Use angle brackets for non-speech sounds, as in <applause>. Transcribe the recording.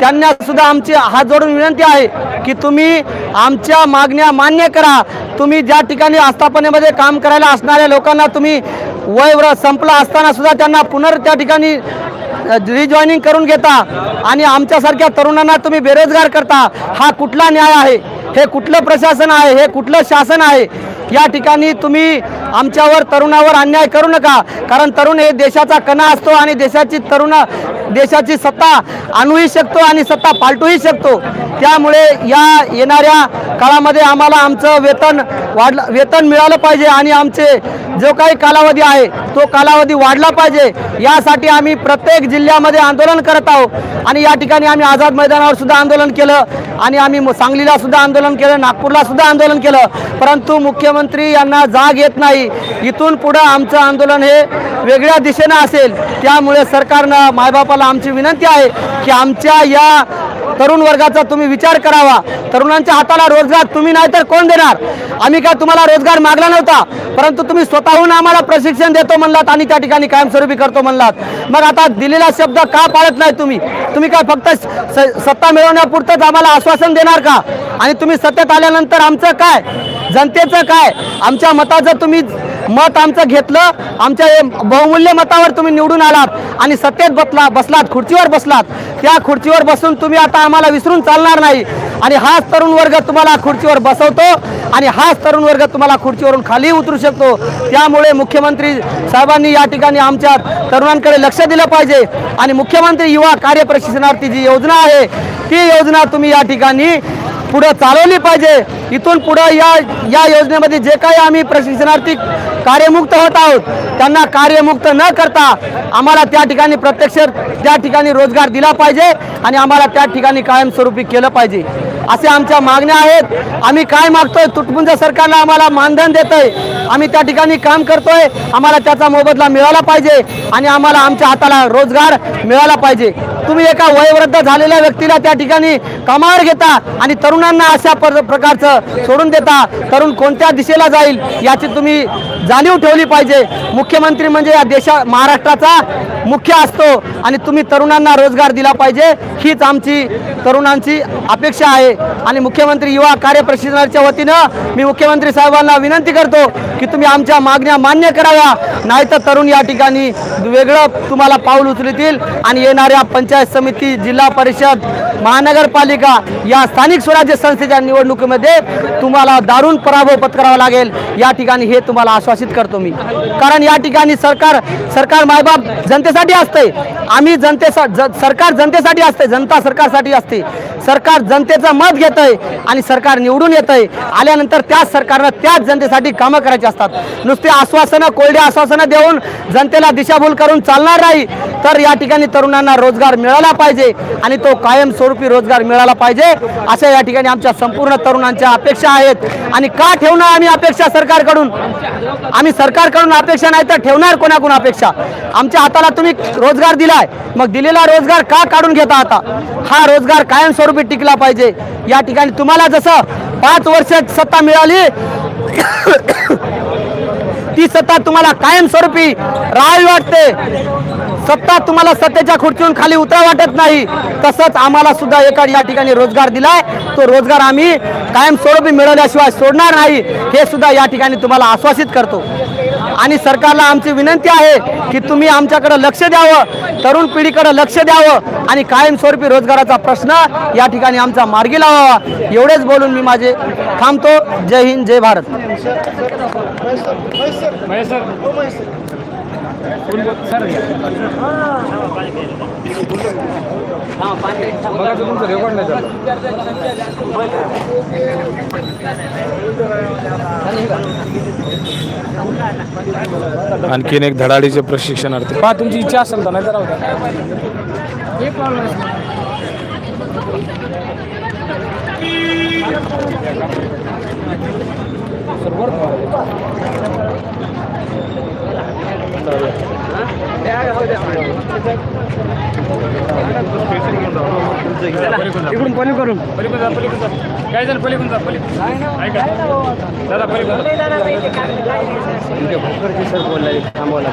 त्यांना सुद्धा आमची हात जोडून विनंती आहे की तुम्ही आमच्या मागण्या मान्य करा. तुम्ही ज्या ठिकाणी आस्थापनेमध्ये काम करायला असणाऱ्या लोकांना तुम्ही वय व्र- असताना सुद्धा त्यांना पुनर् त्या ठिकाणी रिजॉईनिंग करून घेता आणि आमच्यासारख्या तरुणांना तुम्ही बेरोजगार करता. हा कुठला न्याय आहे? हे कुठलं प्रशासन आहे? हे कुठलं शासन आहे? या ठिकाणी तुम्ही आमच्यावर तरुणावर अन्याय करू नका. कारण तरुण हे देशाचा कणा असतो आणि देशाची तरुण देशाची सत्ता आणूही शकतो आणि सत्ता पालटूही शकतो. त्यामुळे या येणाऱ्या काळामध्ये आम्हाला आमचं वेतन वाढलं वेतन मिळालं पाहिजे आणि आमचे जो काही कालावधी आहे तो कालावधी वाढला पाहिजे. यासाठी आम्ही प्रत्येक जिल्ह्यामध्ये आंदोलन करत आहोत. आणि या ठिकाणी आम्ही आझाद मैदानावर सुद्धा आंदोलन केलं आणि आम्ही सांगलीला सुद्धा आंदोलन केलं नागपूरला सुद्धा आंदोलन केलं. परंतु मुख्यमंत्री यांना जाग येत नाही. इथून पुढं आमचं आंदोलन हे वेगळ्या दिशेनं असेल. त्यामुळे सरकारनं मायबापाला आमची विनंती आहे की आमच्या या तरुण वर्गाचा तुम्ही विचार करावा. तरुणांच्या हाताला रोजगार तुम्ही नाही तर कोण देणार? आम्ही काय तुम्हाला रोजगार मागला नव्हता? परंतु तुम्ही स्वतःहून आम्हाला प्रशिक्षण देतो म्हणलात आणि त्या ठिकाणी कायमस्वरूपी करतो म्हणलात. मग आता दिलेला शब्द का पाळत नाही तुम्ही? तुम्ही काय फक्त सत्ता मिळवण्यापुरतंच आम्हाला आश्वासन देणार का? आणि तुम्ही सत्तेत आल्यानंतर आमचं काय? जनतेचं काय? आमच्या मताचं तुम्ही मत आमचं घेतलं आमच्या हे बहुमूल्य मतावर तुम्ही निवडून आलात आणि सत्तेत बसला बसलात खुर्चीवर बसलात त्या खुर्चीवर बसून तुम्ही आता आम्हाला विसरून चालणार नाही. आणि हाच तरुण वर्ग तुम्हाला खुर्चीवर बसवतो आणि हाच तरुण वर्ग तुम्हाला खुर्चीवरून खाली उतरू शकतो. त्यामुळे मुख्यमंत्री साहेबांनी या ठिकाणी आमच्या तरुणांकडे लक्ष दिलं पाहिजे. आणि मुख्यमंत्री युवा कार्य प्रशिक्षणार्थी जी योजना आहे ती योजना तुम्ही या ठिकाणी पुढं चालवली पाहिजे. इथून पुढं या या योजनेमध्ये जे काही आम्ही प्रशिक्षणार्थी कार्यमुक्त होत आहोत त्यांना कार्यमुक्त न करता आम्हाला त्या ठिकाणी प्रत्यक्ष त्या ठिकाणी रोजगार दिला पाहिजे आणि आम्हाला त्या ठिकाणी कायमस्वरूपी केलं पाहिजे. असे आमच्या मागण्या आहेत. आम्ही काय मागतोय? तुटपुंज सरकारला आम्हाला मानधन देतोय. आम्ही त्या ठिकाणी काम करतोय. आम्हाला त्याचा मोबदला मिळाला पाहिजे आणि आम्हाला आमच्या हाताला रोजगार मिळाला पाहिजे. तुम्ही एका वयोवृद्ध झालेल्या व्यक्तीला त्या ठिकाणी कामावर घेता आणि तरुणांना अशा प्रकारचं सोडून देता तरुण कोणत्या दिशेला जाईल याची तुम्ही जाणीव ठेवली पाहिजे. मुख्यमंत्री म्हणजे या देशा महाराष्ट्राचा मुख्य असतो आणि तुम्ही तरुणांना रोजगार दिला पाहिजे. हीच आमची तरुणांची अपेक्षा आहे. आणि मुख्यमंत्री युवा कार्य प्रशिक्षणाच्या वतीनं मी मुख्यमंत्री साहेबांना विनंती करतो की तुम्ही आमच्या मागण्या मान्य कराव्या. नाहीतर तरुण या ठिकाणी वेगळं तुम्हाला पाऊल उचलतील आणि येणाऱ्या पंचायत समिती जिल्हा परिषद महानगरपालिका या स्थानिक स्वराज्य संस्थेच्या निवडणुकीमध्ये तुम्हाला दारुण पराभव पत्करावा लागेल. या ठिकाणी हे तुम्हाला आश्वासित करतो मी. कारण या ठिकाणी सरकार सरकार मायबाप जनतेसाठी असते आम्ही जनतेसा ज- सरकार जनतेसाठी असते जनता सरकारसाठी असते. सरकार जनतेचं मत घेत आहे आणि सरकार निवडून येत आहे आल्यानंतर त्याच सरकारनं त्याच जनतेसाठी कामं करायची असतात. नुसते आश्वासनं कोरडी आश्वासनं देऊन जनतेला दिशाभूल करून चालणार नाही. तर या ठिकाणी तरुणांना रोजगार मिळाला पाहिजे आणि तो कायमस्वरूपी रोजगार मिळाला पाहिजे. अशा या ठिकाणी आमच्या संपूर्ण तरुणांच्या अपेक्षा आहेत. आणि का ठेवणार आम्ही अपेक्षा सरकारकडून? आम्ही सरकारकडून अपेक्षा नाही तर ठेवणार कोणाकडून अपेक्षा? आमच्या हाताला तुम्ही रोजगार दिलाय. मग दिलेला रोजगार का काढून घेता आता? हा रोजगार कायमस्वरूपी टिकला पाहिजे. या ठिकाणी तुम्हाला जसं पाच वर्ष सत्ता मिळाली <coughs> ती सत्ता तुम्हाला कायमस्वरूपी राहावी वाटते. सत्ता तुम्हाला सत्तेच्या खुर्चीवरून खाली उतरा वाटत नाही. तसंच आम्हाला सुद्धा एका या ठिकाणी रोजगार दिलाय. तो रोजगार आम्ही कायमस्वरूपी मिळवल्याशिवाय सोडणार नाही. हे सुद्धा या ठिकाणी तुम्हाला आश्वासित करतो. आणि सरकारला आमची विनंती आहे की तुम्ही आमच्याकडे लक्ष द्यावं तरुण पिढीकडे लक्ष द्यावं आणि कायमस्वरूपी रोजगाराचा प्रश्न या ठिकाणी आमचा मार्गी लावावा. एवढेच बोलून मी माझे थांबतो. जय हिंद जय भारत. आणखीन एक धडाडीचे प्रशिक्षणार्थी पहा तुमची इच्छा असेल तर नाही तर राहू द्या. इकडून कोणी करून पलीकडून जा, पलीकडून जा. काय झालं पलीकडून जा, पलीकडून. ऐका. दादा पलीकडून. सर बोलला थांबवला